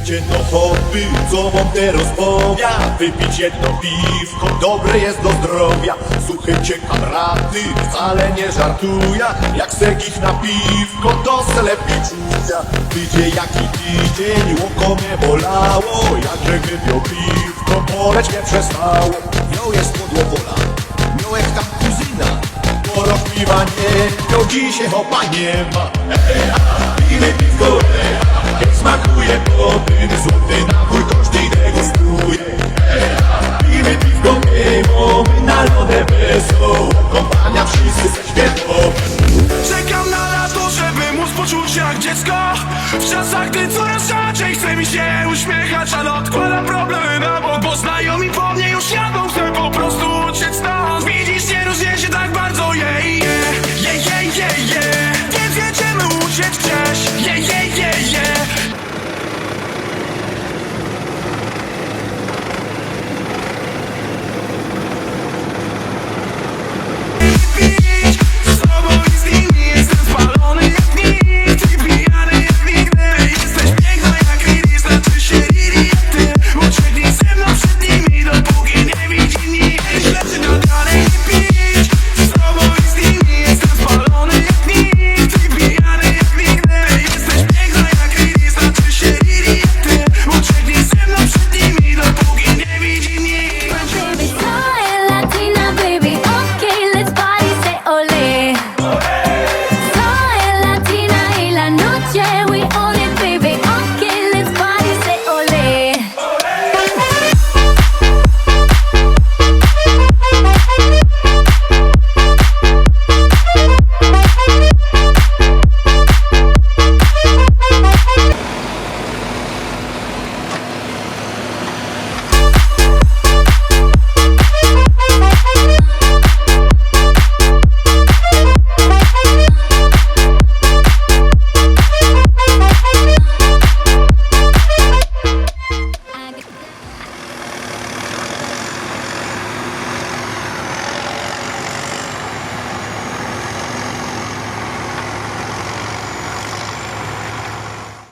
Słuchajcie, no hobby, co wam teraz powiem Wypić jedno piwko, dobre jest do zdrowia Słuchajcie, kamraty, wcale nie żartuję Jak se ich na piwko, to se lepiej czuja Tydzie jaki tydzień, oko mnie bolało Jakże wypił piwko, boleć nie przestało Miał jest podłowola, miał jak tam kuzyna Porok piwa nie, miał dzisiaj hopa nie ma Ej, a, pijmy piwko, się jak dziecko. W czasach, gdy coraz rzadziej chce mi się uśmiechać Ale odkładam 耶